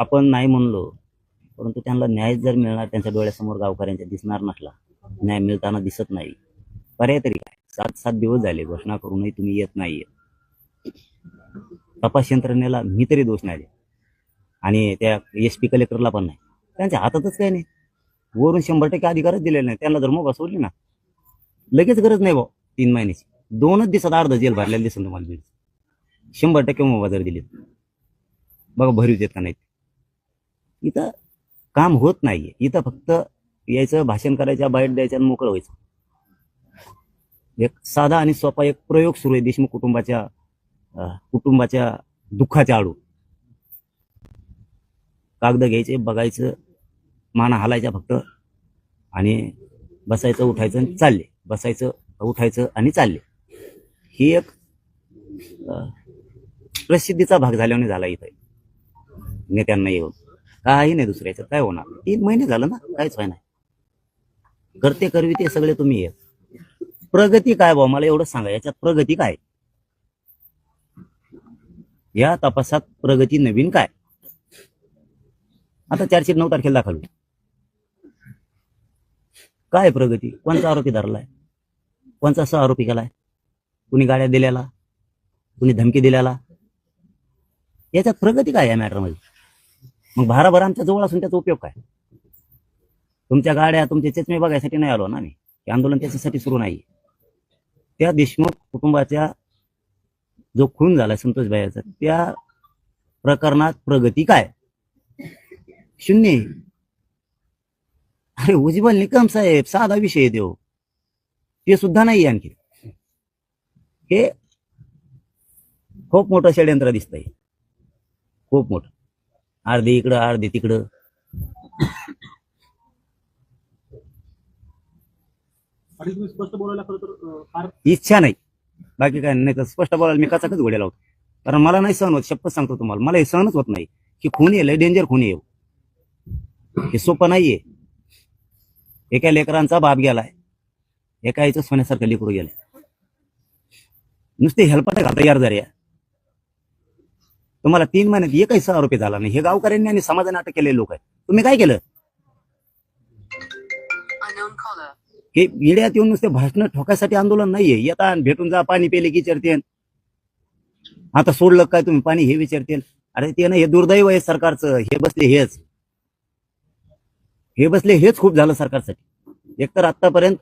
आपण नाही म्हणलो परंतु त्यांना न्याय जर मिळणार त्यांच्या डोळ्यासमोर गावकऱ्यांच्या दिसणार नसला न्याय मिळताना दिसत नाही. पर्याय तरी काय? सात सात दिवस झाले घोषणा करूनही तुम्ही येत नाहीये. तपास यंत्रणेला मी तरी दोष नाही आणि त्या एस पी कलेक्टरला पण नाही. त्यांच्या हातातच काही नाही. वरून शंभर टक्के अधिकारच दिलेले नाही. त्यांना जर मोबा सोडली ना लगेच गरज नाही भाऊ तीन महिन्याची. दोनच दिवसात अर्ध जेल भरलेलं दिसून तुम्हाला शंभर टक्के मोबा जर दिले बघा भरीव येत का नाही. इथं काम होत नाहीये. इथं फक्त यायचं भाषण करायचं बाहेर द्यायचं आणि मोकळं व्हायचं. एक साधा आणि सोपा एक प्रयोग सुरू आहे देशमुख कुटुंबाच्या कुटुंबाच्या दुःखाच्या आडू कागद घ्यायचे बघायचं माना हालायच्या फक्त. आणि बसायचं उठायचं आणि चालले. बसायचं उठायचं आणि चालले. ही एक प्रसिद्धीचा भाग झाल्याने झाला इथे. नेत्यांना येऊन. काही नाही दुसऱ्याच्यात काय होणार? तीन महिने झालं ना काहीच व्हाय नाही करते करवी ते सगळे तुम्ही येत प्रगती काय भाऊ मला एवढं सांगा याच्यात प्रगती काय? या तपासात प्रगती नवीन काय? आता चारशे नऊ तारखेला दाखल काय प्रगती? कोणचा आरोपी धरलाय? कोणचा असा आरोपी केलाय? कुणी गाड्या दिल्याला? कुणी धमकी दिल्याला? याच्यात प्रगती काय या मॅटरमध्ये? मग भाराभर आमच्या जवळ असून त्याचा उपयोग काय? तुमच्या गाड्या तुमचे चष्मे बघायसाठी नाही आलो ना मी हे आंदोलन त्याच्यासाठी सुरू नाही त्या देशमुख कुटुंबाच्या जो खून झाला संतोष भाईचा त्या प्रकरणात प्रगती काय? शून्य अरे उज्ज्वल निकम साहेब साधा विषय आहे देव ते सुद्धा नाही आणखी. हे खूप मोठं षडयंत्र दिसतंय. खूप मोठं. अर्धे इकडं अर्धे तिकडं. आणि तुम्ही स्पष्ट बोलायला खरं तर अं, फार इच्छा नाही. बाकी काय नाही तर स्पष्ट बोलायला मी कचाकच घोड्या लावतो. कारण मला नाही सहन होत शपथ सांगतो तुम्हाला. मला हे सहनच होत नाही की खून लय डेंजर खून हे. हे सोपं नाहीये. एका लेकरांचा बाप गेलाय एका आईचं सोन्यासारखं लेकरू गेलंय. नुसते हेल्पट घालता यार जर. या तुम्हाला तीन महिन्यात एकही सहा रुपये झाला नाही. हे गावकऱ्यांनी आणि समाजाने अटक केलेले लोक आहेत. तुम्ही काय केलं. की इड्यात येऊन नुसते भाषण ठोकायसाठी आंदोलन नाहीये. येता आणि भेटून जा पाणी पेले की विचारते आता सोडलं काय तुम्ही? पाणी हे विचारतील अरे ते ना हे दुर्दैव आहे सरकारचं. हे बसले हेच. हे बसले हेच खूप झालं सरकारसाठी. एकतर आतापर्यंत